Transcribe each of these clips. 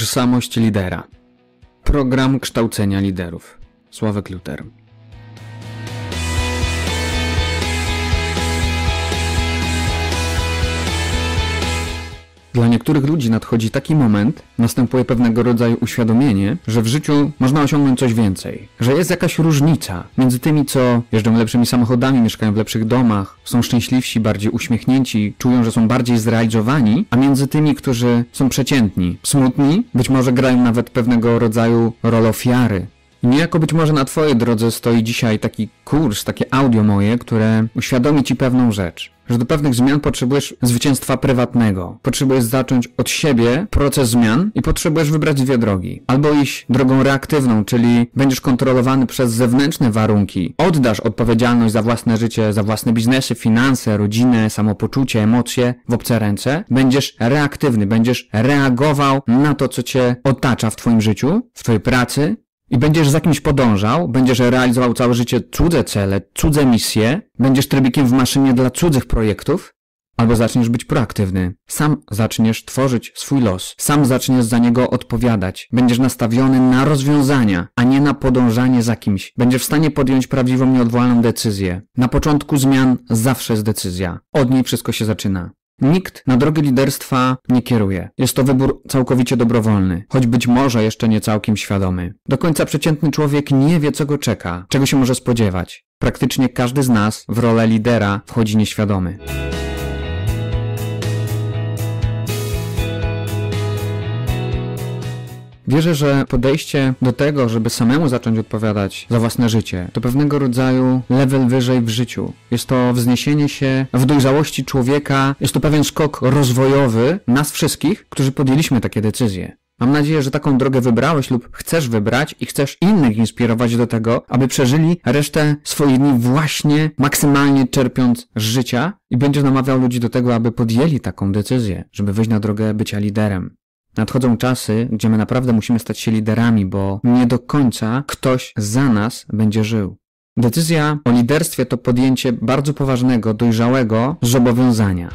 Tożsamość lidera. Program kształcenia liderów. Sławek Luter. Dla niektórych ludzi nadchodzi taki moment, następuje pewnego rodzaju uświadomienie, że w życiu można osiągnąć coś więcej, że jest jakaś różnica między tymi, co jeżdżą lepszymi samochodami, mieszkają w lepszych domach, są szczęśliwsi, bardziej uśmiechnięci, czują, że są bardziej zrealizowani, a między tymi, którzy są przeciętni, smutni, być może grają nawet pewnego rodzaju rolę ofiary, Niejako być może na Twojej drodze stoi dzisiaj taki kurs, takie audio moje, które uświadomi Ci pewną rzecz. Że do pewnych zmian potrzebujesz zwycięstwa prywatnego. Potrzebujesz zacząć od siebie proces zmian i potrzebujesz wybrać dwie drogi. Albo iść drogą reaktywną, czyli będziesz kontrolowany przez zewnętrzne warunki. Oddasz odpowiedzialność za własne życie, za własne biznesy, finanse, rodzinę, samopoczucie, emocje w obce ręce. Będziesz reaktywny, będziesz reagował na to, co Cię otacza w Twoim życiu, w Twojej pracy, i będziesz za kimś podążał, będziesz realizował całe życie cudze cele, cudze misje, będziesz trybikiem w maszynie dla cudzych projektów, albo zaczniesz być proaktywny. Sam zaczniesz tworzyć swój los, sam zaczniesz za niego odpowiadać. Będziesz nastawiony na rozwiązania, a nie na podążanie za kimś. Będziesz w stanie podjąć prawdziwą, nieodwołalną decyzję. Na początku zmian zawsze jest decyzja. Od niej wszystko się zaczyna. Nikt na drogę liderstwa nie kieruje. Jest to wybór całkowicie dobrowolny, choć być może jeszcze nie całkiem świadomy. Do końca przeciętny człowiek nie wie, co go czeka, czego się może spodziewać. Praktycznie każdy z nas w rolę lidera wchodzi nieświadomy. Wierzę, że podejście do tego, żeby samemu zacząć odpowiadać za własne życie, to pewnego rodzaju level wyżej w życiu. Jest to wzniesienie się w dojrzałości człowieka, jest to pewien skok rozwojowy nas wszystkich, którzy podjęliśmy takie decyzje. Mam nadzieję, że taką drogę wybrałeś lub chcesz wybrać i chcesz innych inspirować do tego, aby przeżyli resztę swoich dni właśnie maksymalnie czerpiąc z życia i będziesz namawiał ludzi do tego, aby podjęli taką decyzję, żeby wyjść na drogę bycia liderem. Nadchodzą czasy, gdzie my naprawdę musimy stać się liderami, bo nie do końca ktoś za nas będzie żył. Decyzja o liderstwie to podjęcie bardzo poważnego, dojrzałego zobowiązania.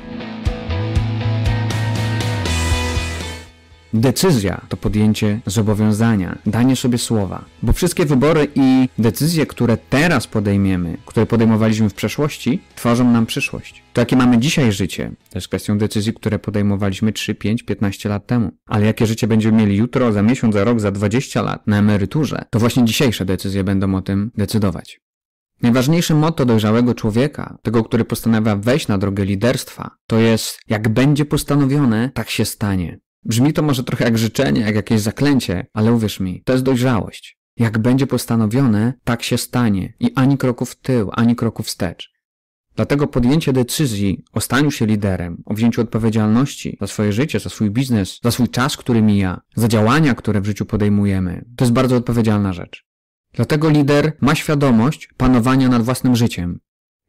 Decyzja to podjęcie zobowiązania, danie sobie słowa, bo wszystkie wybory i decyzje, które teraz podejmiemy, które podejmowaliśmy w przeszłości, tworzą nam przyszłość. To jakie mamy dzisiaj życie, to jest kwestią decyzji, które podejmowaliśmy 3, 5, 15 lat temu. Ale jakie życie będziemy mieli jutro, za miesiąc, za rok, za 20 lat na emeryturze, to właśnie dzisiejsze decyzje będą o tym decydować. Najważniejsze motto dojrzałego człowieka, tego, który postanawia wejść na drogę liderstwa, to jest jak będzie postanowione, tak się stanie. Brzmi to może trochę jak życzenie, jak jakieś zaklęcie, ale uwierz mi, to jest dojrzałość. Jak będzie postanowione, tak się stanie i ani kroku w tył, ani kroku wstecz. Dlatego podjęcie decyzji o staniu się liderem, o wzięciu odpowiedzialności za swoje życie, za swój biznes, za swój czas, który mija, za działania, które w życiu podejmujemy, to jest bardzo odpowiedzialna rzecz. Dlatego lider ma świadomość panowania nad własnym życiem.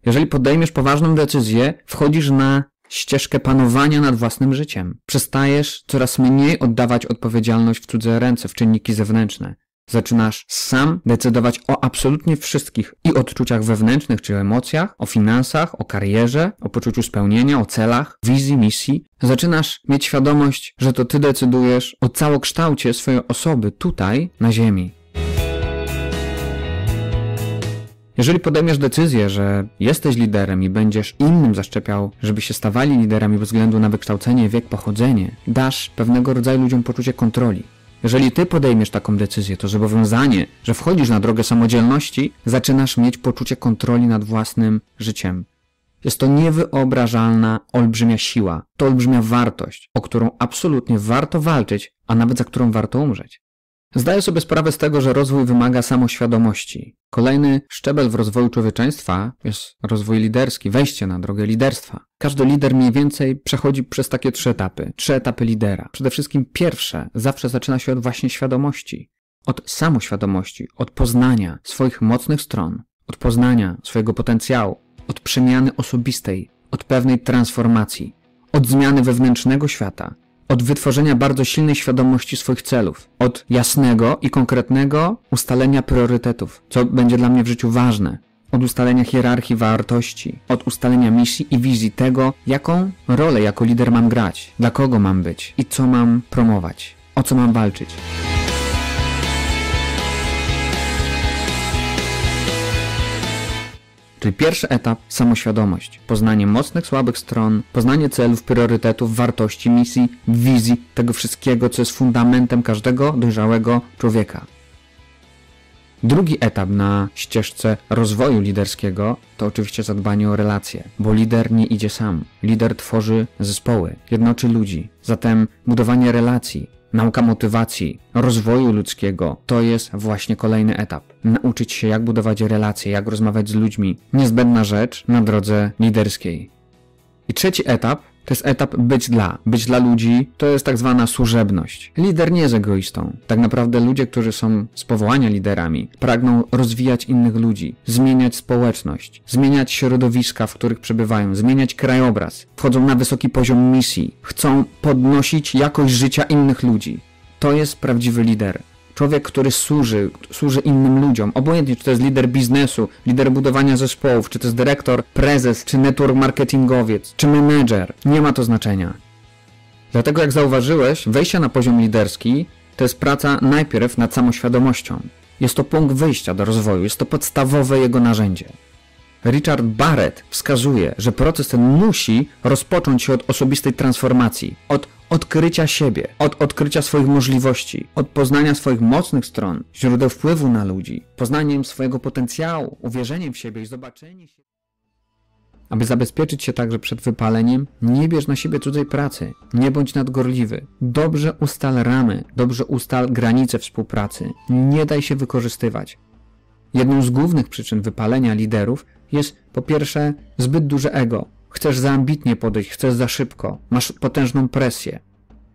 Jeżeli podejmiesz poważną decyzję, wchodzisz na ścieżkę panowania nad własnym życiem. Przestajesz coraz mniej oddawać odpowiedzialność w cudze ręce, w czynniki zewnętrzne. Zaczynasz sam decydować o absolutnie wszystkich i odczuciach wewnętrznych czy emocjach, o finansach, o karierze, o poczuciu spełnienia, o celach, wizji, misji. Zaczynasz mieć świadomość, że to ty decydujesz o całokształcie swojej osoby tutaj, na Ziemi. Jeżeli podejmiesz decyzję, że jesteś liderem i będziesz innym zaszczepiał, żeby się stawali liderami bez względu na wykształcenie, wiek, pochodzenie, dasz pewnego rodzaju ludziom poczucie kontroli. Jeżeli ty podejmiesz taką decyzję, to zobowiązanie, że wchodzisz na drogę samodzielności, zaczynasz mieć poczucie kontroli nad własnym życiem. Jest to niewyobrażalna, olbrzymia siła, to olbrzymia wartość, o którą absolutnie warto walczyć, a nawet za którą warto umrzeć. Zdaję sobie sprawę z tego, że rozwój wymaga samoświadomości. Kolejny szczebel w rozwoju człowieczeństwa jest rozwój liderski, wejście na drogę liderstwa. Każdy lider mniej więcej przechodzi przez takie trzy etapy. Trzy etapy lidera. Przede wszystkim pierwsze zawsze zaczyna się od właśnie świadomości. Od samoświadomości, od poznania swoich mocnych stron, od poznania swojego potencjału, od przemiany osobistej, od pewnej transformacji, od zmiany wewnętrznego świata, od wytworzenia bardzo silnej świadomości swoich celów, od jasnego i konkretnego ustalenia priorytetów, co będzie dla mnie w życiu ważne, od ustalenia hierarchii wartości, od ustalenia misji i wizji tego, jaką rolę jako lider mam grać, dla kogo mam być i co mam promować. o co mam walczyć. Czyli pierwszy etap samoświadomość, poznanie mocnych, słabych stron, poznanie celów, priorytetów, wartości, misji, wizji, tego wszystkiego, co jest fundamentem każdego dojrzałego człowieka. Drugi etap na ścieżce rozwoju liderskiego to oczywiście zadbanie o relacje, bo lider nie idzie sam. Lider tworzy zespoły, jednoczy ludzi. Zatem budowanie relacji, nauka motywacji, rozwoju ludzkiego to jest właśnie kolejny etap. Nauczyć się, jak budować relacje, jak rozmawiać z ludźmi. Niezbędna rzecz na drodze liderskiej. I trzeci etap to jest etap być dla. Być dla ludzi to jest tak zwana służebność. Lider nie jest egoistą. Tak naprawdę ludzie, którzy są z powołania liderami, pragną rozwijać innych ludzi, zmieniać społeczność, zmieniać środowiska, w których przebywają, zmieniać krajobraz. Wchodzą na wysoki poziom misji, chcą podnosić jakość życia innych ludzi. To jest prawdziwy lider. Człowiek, który służy, służy innym ludziom. Obojętnie, czy to jest lider biznesu, lider budowania zespołów, czy to jest dyrektor, prezes, czy network marketingowiec, czy menedżer. Nie ma to znaczenia. Dlatego, jak zauważyłeś, wejście na poziom liderski to jest praca najpierw nad samoświadomością. Jest to punkt wyjścia do rozwoju, jest to podstawowe jego narzędzie. Richard Barrett wskazuje, że proces ten musi rozpocząć się od osobistej transformacji, od odkrycia siebie, od odkrycia swoich możliwości, od poznania swoich mocnych stron, źródeł wpływu na ludzi, poznaniem swojego potencjału, uwierzeniem w siebie i zobaczeniem siebie. Aby zabezpieczyć się także przed wypaleniem, nie bierz na siebie cudzej pracy, nie bądź nadgorliwy. Dobrze ustal ramy, dobrze ustal granice współpracy, nie daj się wykorzystywać. Jedną z głównych przyczyn wypalenia liderów jest po pierwsze zbyt duże ego, Chcesz za ambitnie podejść, chcesz za szybko, masz potężną presję.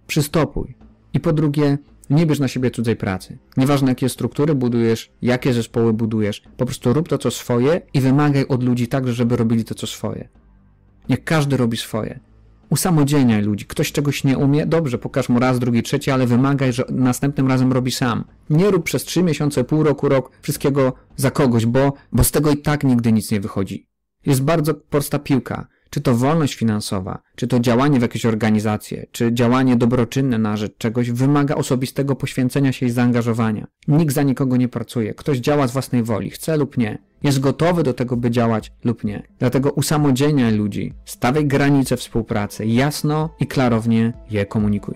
Przystopuj. I po drugie, nie bierz na siebie cudzej pracy. Nieważne jakie struktury budujesz, jakie zespoły budujesz, po prostu rób to co swoje i wymagaj od ludzi także, żeby robili to co swoje. Niech każdy robi swoje. Usamodzielniaj ludzi. Ktoś czegoś nie umie, dobrze, pokaż mu raz, drugi, trzeci, ale wymagaj, że następnym razem robi sam. Nie rób przez trzy miesiące, pół roku, rok wszystkiego za kogoś, bo, bo z tego i tak nigdy nic nie wychodzi. Jest bardzo prosta piłka czy to wolność finansowa, czy to działanie w jakiejś organizacji, czy działanie dobroczynne na rzecz czegoś wymaga osobistego poświęcenia się i zaangażowania. Nikt za nikogo nie pracuje, ktoś działa z własnej woli, chce lub nie. Jest gotowy do tego, by działać lub nie. Dlatego usamodzielniaj ludzi, stawiaj granice współpracy, jasno i klarownie je komunikuj.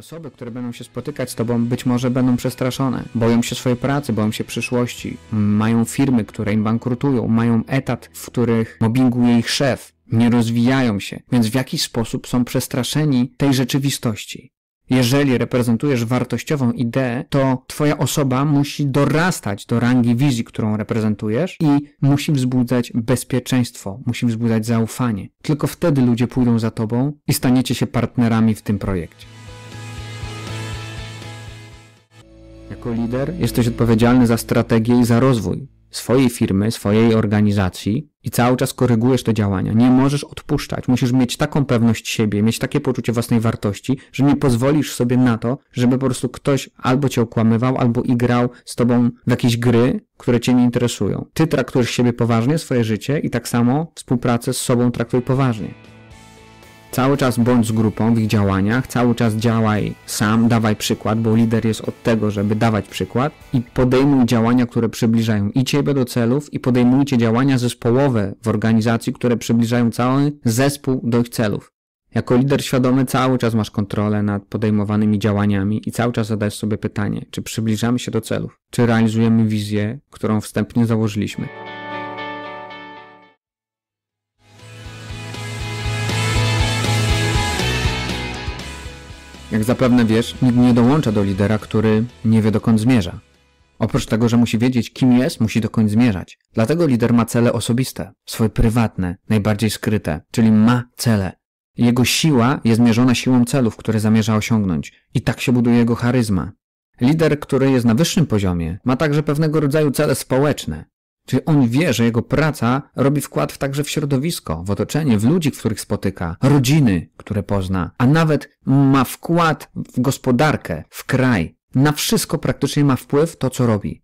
Osoby, które będą się spotykać z Tobą, być może będą przestraszone, boją się swojej pracy, boją się przyszłości, mają firmy, które im bankrutują, mają etat, w których mobbinguje ich szef, nie rozwijają się, więc w jakiś sposób są przestraszeni tej rzeczywistości. Jeżeli reprezentujesz wartościową ideę, to Twoja osoba musi dorastać do rangi wizji, którą reprezentujesz i musi wzbudzać bezpieczeństwo, musi wzbudzać zaufanie. Tylko wtedy ludzie pójdą za Tobą i staniecie się partnerami w tym projekcie. Jako lider jesteś odpowiedzialny za strategię i za rozwój swojej firmy, swojej organizacji i cały czas korygujesz te działania. Nie możesz odpuszczać. Musisz mieć taką pewność siebie, mieć takie poczucie własnej wartości, że nie pozwolisz sobie na to, żeby po prostu ktoś albo cię okłamywał, albo igrał z tobą w jakieś gry, które cię nie interesują. Ty traktujesz siebie poważnie, swoje życie i tak samo współpracę z sobą traktuj poważnie. Cały czas bądź z grupą w ich działaniach, cały czas działaj sam, dawaj przykład, bo lider jest od tego, żeby dawać przykład i podejmuj działania, które przybliżają i Ciebie do celów i podejmujcie działania zespołowe w organizacji, które przybliżają cały zespół do ich celów. Jako lider świadomy cały czas masz kontrolę nad podejmowanymi działaniami i cały czas zadajesz sobie pytanie, czy przybliżamy się do celów, czy realizujemy wizję, którą wstępnie założyliśmy. Jak zapewne wiesz, nikt nie dołącza do lidera, który nie wie dokąd zmierza. Oprócz tego, że musi wiedzieć, kim jest, musi dokąd zmierzać. Dlatego lider ma cele osobiste, swoje prywatne, najbardziej skryte, czyli ma cele. Jego siła jest mierzona siłą celów, które zamierza osiągnąć. I tak się buduje jego charyzma. Lider, który jest na wyższym poziomie, ma także pewnego rodzaju cele społeczne. Czyli on wie, że jego praca robi wkład także w środowisko, w otoczenie, w ludzi, których spotyka, rodziny, które pozna, a nawet ma wkład w gospodarkę, w kraj. Na wszystko praktycznie ma wpływ to, co robi.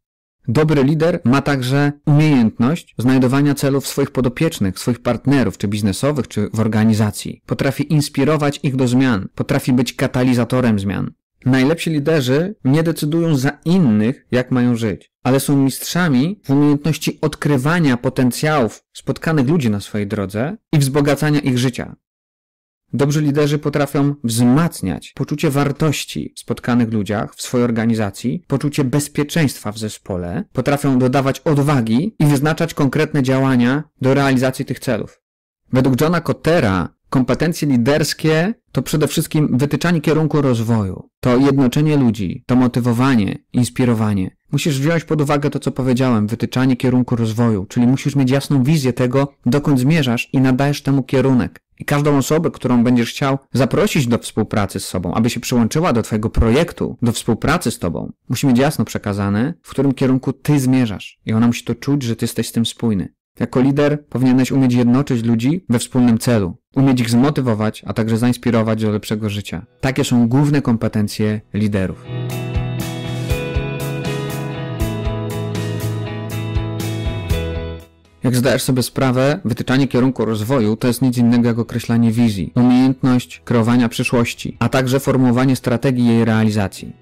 Dobry lider ma także umiejętność znajdowania celów swoich podopiecznych, swoich partnerów, czy biznesowych, czy w organizacji. Potrafi inspirować ich do zmian, potrafi być katalizatorem zmian. Najlepsi liderzy nie decydują za innych, jak mają żyć, ale są mistrzami w umiejętności odkrywania potencjałów spotkanych ludzi na swojej drodze i wzbogacania ich życia. Dobrzy liderzy potrafią wzmacniać poczucie wartości w spotkanych ludziach, w swojej organizacji, poczucie bezpieczeństwa w zespole, potrafią dodawać odwagi i wyznaczać konkretne działania do realizacji tych celów. Według Johna Cottera kompetencje liderskie to przede wszystkim wytyczanie kierunku rozwoju, to jednoczenie ludzi, to motywowanie, inspirowanie. Musisz wziąć pod uwagę to, co powiedziałem, wytyczanie kierunku rozwoju, czyli musisz mieć jasną wizję tego, dokąd zmierzasz i nadajesz temu kierunek. I każdą osobę, którą będziesz chciał zaprosić do współpracy z sobą, aby się przyłączyła do Twojego projektu, do współpracy z Tobą, musi mieć jasno przekazane, w którym kierunku Ty zmierzasz. I ona musi to czuć, że Ty jesteś z tym spójny. Jako lider powinieneś umieć jednoczyć ludzi we wspólnym celu, umieć ich zmotywować, a także zainspirować do lepszego życia. Takie są główne kompetencje liderów. Jak zdajesz sobie sprawę, wytyczanie kierunku rozwoju to jest nic innego jak określanie wizji, umiejętność kreowania przyszłości, a także formułowanie strategii jej realizacji.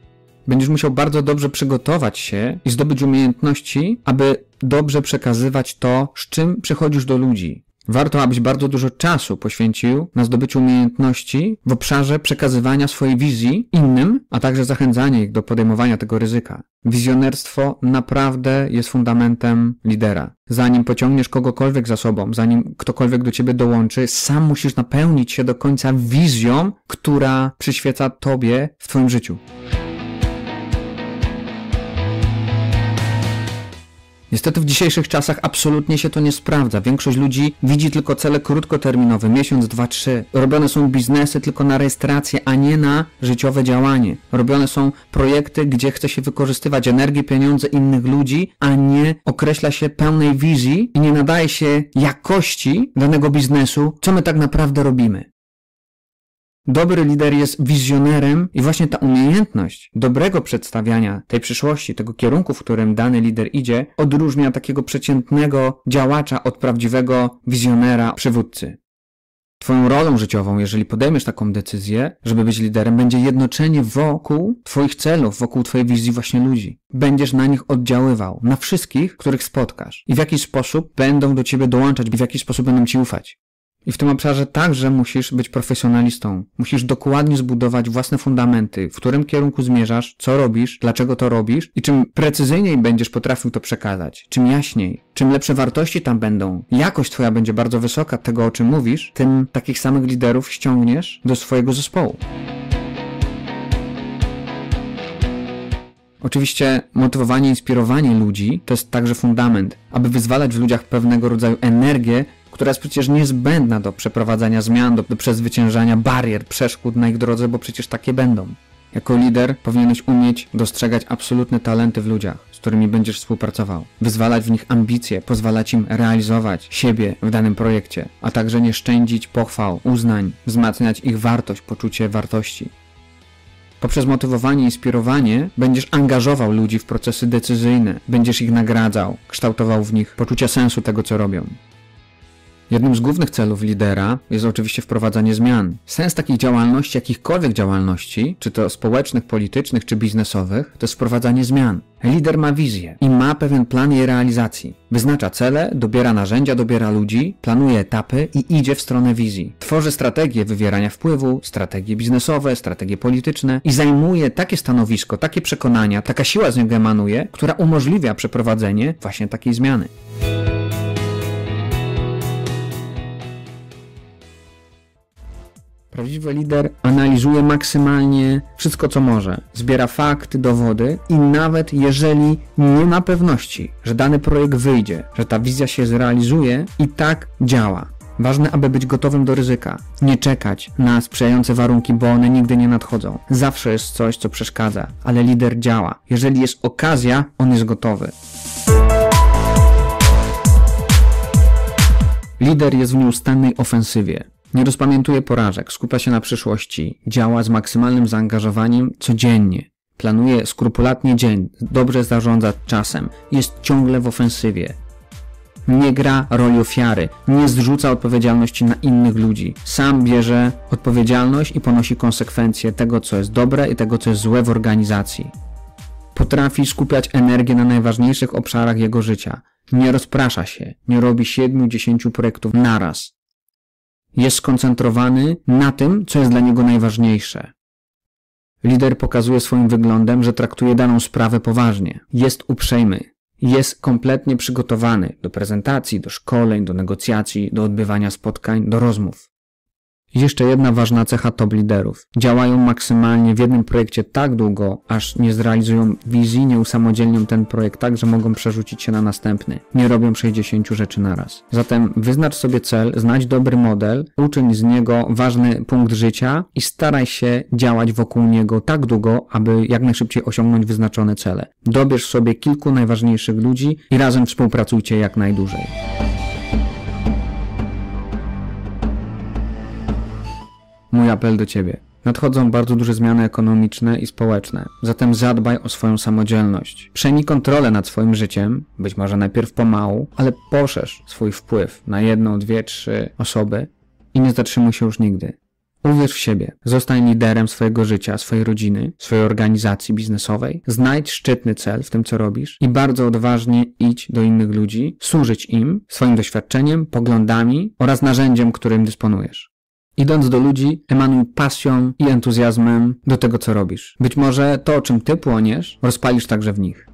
Będziesz musiał bardzo dobrze przygotować się i zdobyć umiejętności, aby dobrze przekazywać to, z czym przychodzisz do ludzi. Warto, abyś bardzo dużo czasu poświęcił na zdobycie umiejętności w obszarze przekazywania swojej wizji innym, a także zachęcania ich do podejmowania tego ryzyka. Wizjonerstwo naprawdę jest fundamentem lidera. Zanim pociągniesz kogokolwiek za sobą, zanim ktokolwiek do ciebie dołączy, sam musisz napełnić się do końca wizją, która przyświeca tobie w twoim życiu. Niestety w dzisiejszych czasach absolutnie się to nie sprawdza. Większość ludzi widzi tylko cele krótkoterminowe, miesiąc, dwa, trzy. Robione są biznesy tylko na rejestrację, a nie na życiowe działanie. Robione są projekty, gdzie chce się wykorzystywać energię, pieniądze innych ludzi, a nie określa się pełnej wizji i nie nadaje się jakości danego biznesu, co my tak naprawdę robimy. Dobry lider jest wizjonerem i właśnie ta umiejętność dobrego przedstawiania tej przyszłości, tego kierunku, w którym dany lider idzie, odróżnia takiego przeciętnego działacza od prawdziwego wizjonera, przywódcy. Twoją rolą życiową, jeżeli podejmiesz taką decyzję, żeby być liderem, będzie jednoczenie wokół Twoich celów, wokół Twojej wizji właśnie ludzi. Będziesz na nich oddziaływał, na wszystkich, których spotkasz i w jakiś sposób będą do Ciebie dołączać, w jakiś sposób będą Ci ufać. I w tym obszarze także musisz być profesjonalistą. Musisz dokładnie zbudować własne fundamenty, w którym kierunku zmierzasz, co robisz, dlaczego to robisz i czym precyzyjniej będziesz potrafił to przekazać, czym jaśniej, czym lepsze wartości tam będą, jakość twoja będzie bardzo wysoka tego, o czym mówisz, tym takich samych liderów ściągniesz do swojego zespołu. Oczywiście motywowanie, inspirowanie ludzi to jest także fundament, aby wyzwalać w ludziach pewnego rodzaju energię, która jest przecież niezbędna do przeprowadzania zmian, do, do przezwyciężania barier, przeszkód na ich drodze, bo przecież takie będą. Jako lider powinieneś umieć dostrzegać absolutne talenty w ludziach, z którymi będziesz współpracował, wyzwalać w nich ambicje, pozwalać im realizować siebie w danym projekcie, a także nie szczędzić pochwał, uznań, wzmacniać ich wartość, poczucie wartości. Poprzez motywowanie i inspirowanie będziesz angażował ludzi w procesy decyzyjne, będziesz ich nagradzał, kształtował w nich poczucie sensu tego, co robią. Jednym z głównych celów lidera jest oczywiście wprowadzanie zmian. Sens takich działalności, jakichkolwiek działalności, czy to społecznych, politycznych, czy biznesowych, to jest wprowadzanie zmian. Lider ma wizję i ma pewien plan jej realizacji. Wyznacza cele, dobiera narzędzia, dobiera ludzi, planuje etapy i idzie w stronę wizji. Tworzy strategie wywierania wpływu, strategie biznesowe, strategie polityczne i zajmuje takie stanowisko, takie przekonania, taka siła z niego emanuje, która umożliwia przeprowadzenie właśnie takiej zmiany. Prawdziwy lider analizuje maksymalnie wszystko, co może. Zbiera fakty, dowody i nawet jeżeli nie ma pewności, że dany projekt wyjdzie, że ta wizja się zrealizuje, i tak działa. Ważne, aby być gotowym do ryzyka. Nie czekać na sprzyjające warunki, bo one nigdy nie nadchodzą. Zawsze jest coś, co przeszkadza, ale lider działa. Jeżeli jest okazja, on jest gotowy. Lider jest w nieustannej ofensywie. Nie rozpamiętuje porażek, skupia się na przyszłości, działa z maksymalnym zaangażowaniem codziennie. planuje skrupulatnie dzień, dobrze zarządza czasem, jest ciągle w ofensywie. Nie gra roli ofiary, nie zrzuca odpowiedzialności na innych ludzi. Sam bierze odpowiedzialność i ponosi konsekwencje tego, co jest dobre i tego, co jest złe w organizacji. Potrafi skupiać energię na najważniejszych obszarach jego życia. Nie rozprasza się, nie robi 7-10 projektów naraz. Jest skoncentrowany na tym, co jest dla niego najważniejsze. Lider pokazuje swoim wyglądem, że traktuje daną sprawę poważnie. Jest uprzejmy. Jest kompletnie przygotowany do prezentacji, do szkoleń, do negocjacji, do odbywania spotkań, do rozmów. Jeszcze jedna ważna cecha top liderów. Działają maksymalnie w jednym projekcie tak długo, aż nie zrealizują wizji, nie usamodzielnią ten projekt tak, że mogą przerzucić się na następny. Nie robią 60 rzeczy naraz. Zatem wyznacz sobie cel, znajdź dobry model, uczyń z niego ważny punkt życia i staraj się działać wokół niego tak długo, aby jak najszybciej osiągnąć wyznaczone cele. Dobierz sobie kilku najważniejszych ludzi i razem współpracujcie jak najdłużej. Mój apel do Ciebie. Nadchodzą bardzo duże zmiany ekonomiczne i społeczne, zatem zadbaj o swoją samodzielność. Przejmij kontrolę nad swoim życiem, być może najpierw pomału, ale poszerz swój wpływ na jedną, dwie, trzy osoby i nie zatrzymuj się już nigdy. Uwierz w siebie, zostań liderem swojego życia, swojej rodziny, swojej organizacji biznesowej, znajdź szczytny cel w tym, co robisz i bardzo odważnie idź do innych ludzi, służyć im swoim doświadczeniem, poglądami oraz narzędziem, którym dysponujesz. Idąc do ludzi, emanuj pasją i entuzjazmem do tego, co robisz. Być może to, o czym ty płoniesz, rozpalisz także w nich.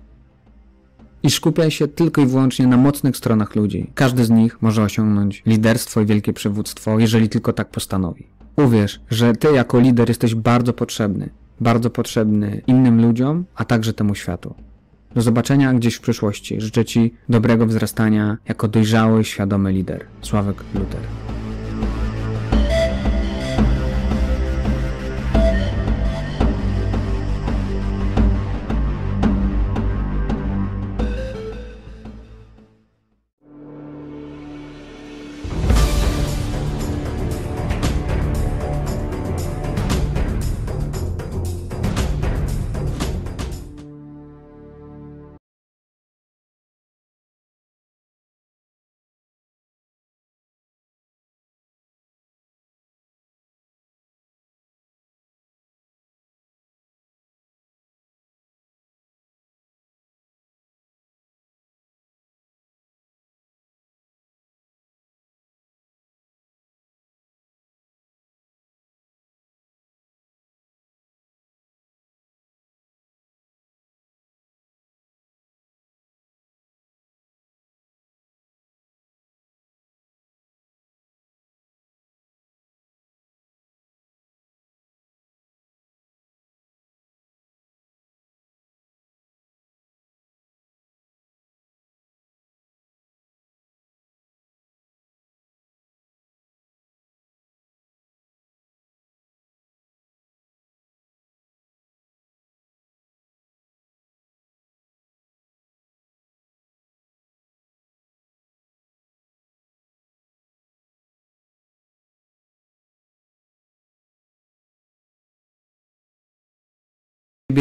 I skupiaj się tylko i wyłącznie na mocnych stronach ludzi. Każdy z nich może osiągnąć liderstwo i wielkie przywództwo, jeżeli tylko tak postanowi. Uwierz, że ty jako lider jesteś bardzo potrzebny. Bardzo potrzebny innym ludziom, a także temu światu. Do zobaczenia gdzieś w przyszłości. Życzę Ci dobrego wzrastania jako dojrzały, świadomy lider. Sławek Luter.